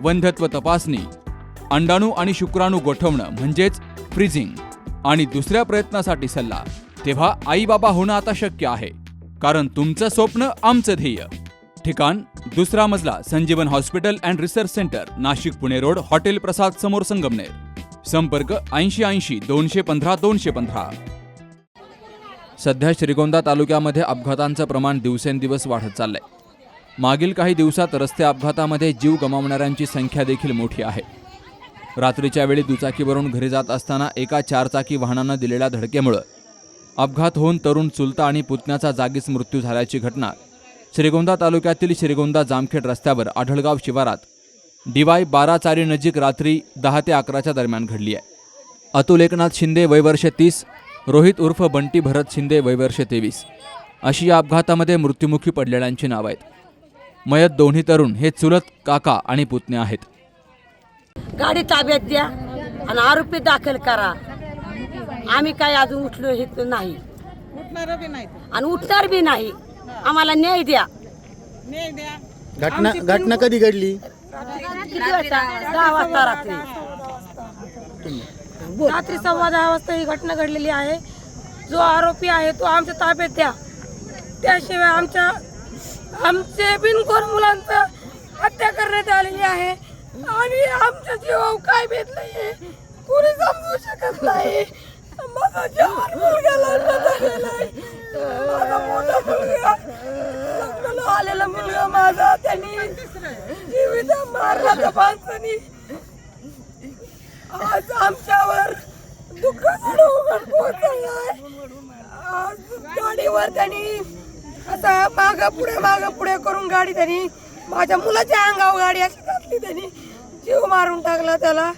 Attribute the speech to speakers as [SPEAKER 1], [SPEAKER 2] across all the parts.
[SPEAKER 1] वंध्यत्व तपासणी अंडाणू आणि शुक्राणू गोठवणं म्हणजेच फ्रीजिंग आणि दुसऱ्या प्रयत्नासाठी सल्ला. तेव्हा आई बाबा होणं आता शक्य आहे कारण तुमचं स्वप्न आमचं ध्येय. ठिकाण दुसरा मजला Sanjivan hospital and research centre Nashik Pune road hotel Prasad समोर संगमनेर. संपर्क ऐंशी ऐंशी दोनशे पंधरा दोनशे पंधरा. सध्या श्रीगोंदा तालुक्यामध्ये अपघातांचं प्रमाण दिवसेंदिवस वाढत चाललंय. मागील काही दिवसात रस्ते अपघातामध्ये जीव गमावणाऱ्यांची संख्या देखील मोठी आहे. रात्रीच्या वेळी दुचाकीवरून घरी जात असताना एका चारचाकी वाहनानं दिलेल्या धडकेमुळं अपघात होऊन तरुण चुलता आणि पुतण्याचा जागीच मृत्यू झाल्याची घटना श्रीगोंदा तालुक्यातील श्रीगोंदा जामखेड रस्त्यावर आढळगाव शिवारात डीवाय बारा चारी नजीक रात्री दहा ते अकराच्या दरम्यान घडली आहे. अतुल एकनाथ शिंदे वयवर्ष तीस रोहित उर्फ बंटी भरत शिंदे वयवर्ष तेवीस अशी या अपघातामध्ये मृत्युमुखी पडलेल्यांची नावं आहेत. मयत दोन्ही तरुण हे चुलत काका आणि पुतणे आहेत.
[SPEAKER 2] गाडी ताब्यात द्या आणि आरोपी दाखल करा. आम्ही काय अजून उठलो हे नाही. आणि उठणार बी नाही. आम्हाला न्याय द्या.
[SPEAKER 3] घटना घटना कधी घडली?
[SPEAKER 2] किती वाजता? दहा वाजता रात्री.
[SPEAKER 4] रात्री सव्वा दहा वाजता ही घटना घडलेली आहे. जो आरोपी आहे तो आमच्या ताब्यात द्या. त्याशिवाय आमच्या आमचे बिनकोर मुलांचं हत्या करण्यात आलेली आहे. आणि आमच्या जीवावर काय भेट नाहीये. कोणी समजू शकत नाही. माझा जवान मुलगा झालेला आहे. माझा मोठा मुलगा आलेला मुलगा माझा. त्यांनी जीवित मारला तपासणी आज आमच्यावर दुःखाचा उघड पोहोचलाय आज गाडीवर त्यांनी आता माग पुढे माग पुढे करून गाडी त्यांनी माझ्या मुलाच्या अंगावर गाडी अशी घातली त्यांनी. जीव मारून टाकला त्याला.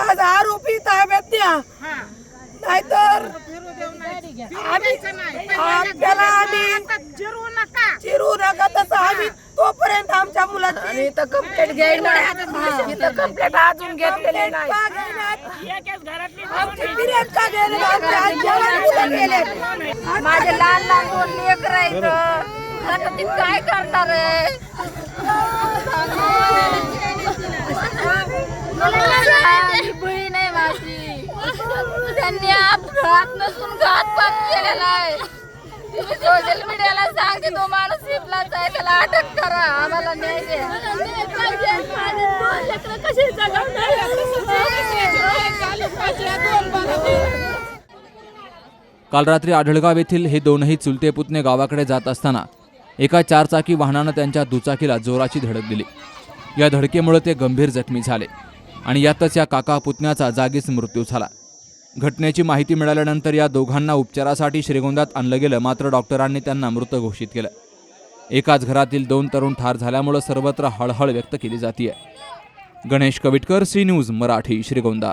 [SPEAKER 4] आज आरोपी ताब्यात द्या. नाहीतर आम्ही त्याला आम्ही
[SPEAKER 5] जिरू नका.
[SPEAKER 4] चिरू नका तसं आम्ही तोपर्यंत आमच्या मुलाची इथं कंप्लेंट घ्यायला इथं कंप्लेंट अजून घेतलेली नाही. आमची फिर्याद का गेली?
[SPEAKER 6] लहान लहान दोन लेकर आता ते काय करणार आहे? ही बहीण आहे माझी. त्यांनी अपघात नसून घातपात केलेला आहे. तुम्ही सोशल मीडियाला सांगते तो माणूस हिपलाच आहे त्याला अटक करा. आम्हाला न्याय द्या.
[SPEAKER 1] कसे चालवणार काल रात्री आढळगाव येथील हे दोनही चुलते पुतणे गावाकडे जात असताना एका चारचाकी वाहनानं त्यांच्या दुचाकीला जोराची धडक दिली. या धडकेमुळे ते गंभीर जखमी झाले आणि यातच या काका पुतण्याचा जागीच मृत्यू झाला. घटनेची माहिती मिळाल्यानंतर या दोघांना उपचारासाठी श्रीगोंद्यात आणलं गेलं मात्र डॉक्टरांनी त्यांना मृत घोषित केलं. एकाच घरातील दोन तरुण ठार झाल्यामुळं सर्वत्र हळहळ व्यक्त केली जाते गणेश कविटकर सी न्यूज मराठी श्रीगोंदा.